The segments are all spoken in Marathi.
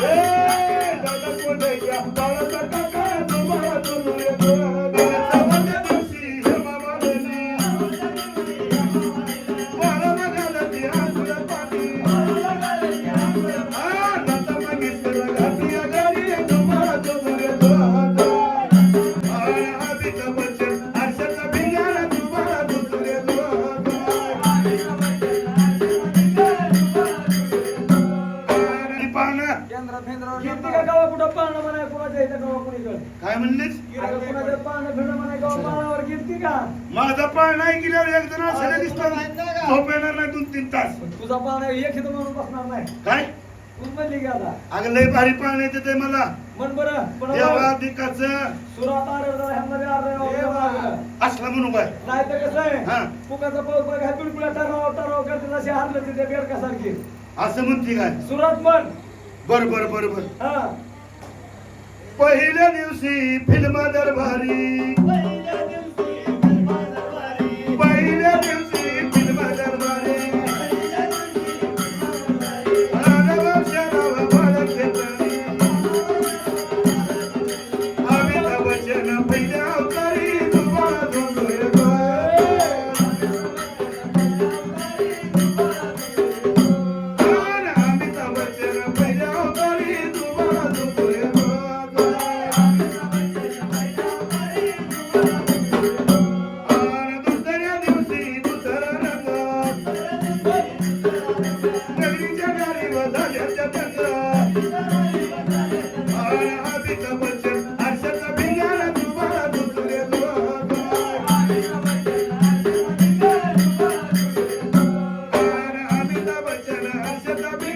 Hey, Dada Kundaya, Dada Kaka. म्हणलीस माझा पाळ नाही गेल्यावर एक जण सगळ्या दिसतो. झोप येणार नाही दोन तीन तास. तुझा पाळणा एक म्हणून बसणार नाही. काय? अगं लय भारी पाळणे येते ते मला. मन बरं देवा दिकाच. असला म्हणून काय नाही तर कसं आहे? फुकाचा पाऊस बघ हा बिलकुल टराव टराव करते असे हरलं तिथे बेडकासारखी असं म्हणते काय? सुरात पण बर बर बर बर. हा. पहिल्या दिवशी फिल्म दरबारी. se la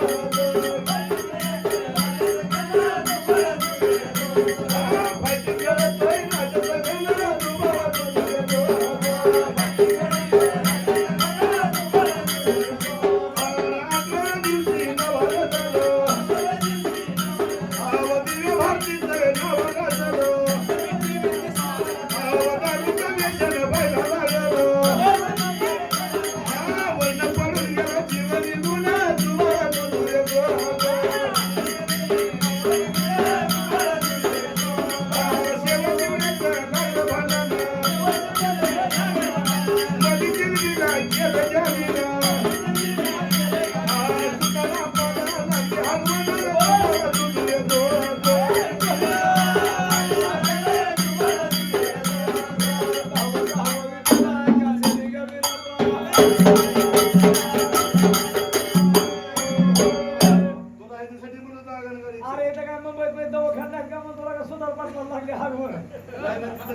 Bye.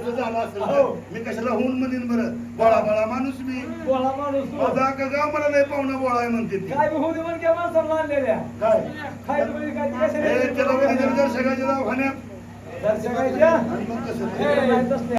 तसं झालं असेल हो. मी कशाला होऊन म्हणेन बरं? बोळा बाळा माणूस मी. बोला माणूस तू. माझा का गाव मला नाही पाहुणा बोळा आहे म्हणते ते. काय बी होऊ दे म्हणजे माणसाला आणलेल्या काय? काय तुम्ही काय हे त्याला दर्शकाच्या दवाखान्यात. दर्शकाच्या? आणि मग कसं? हे.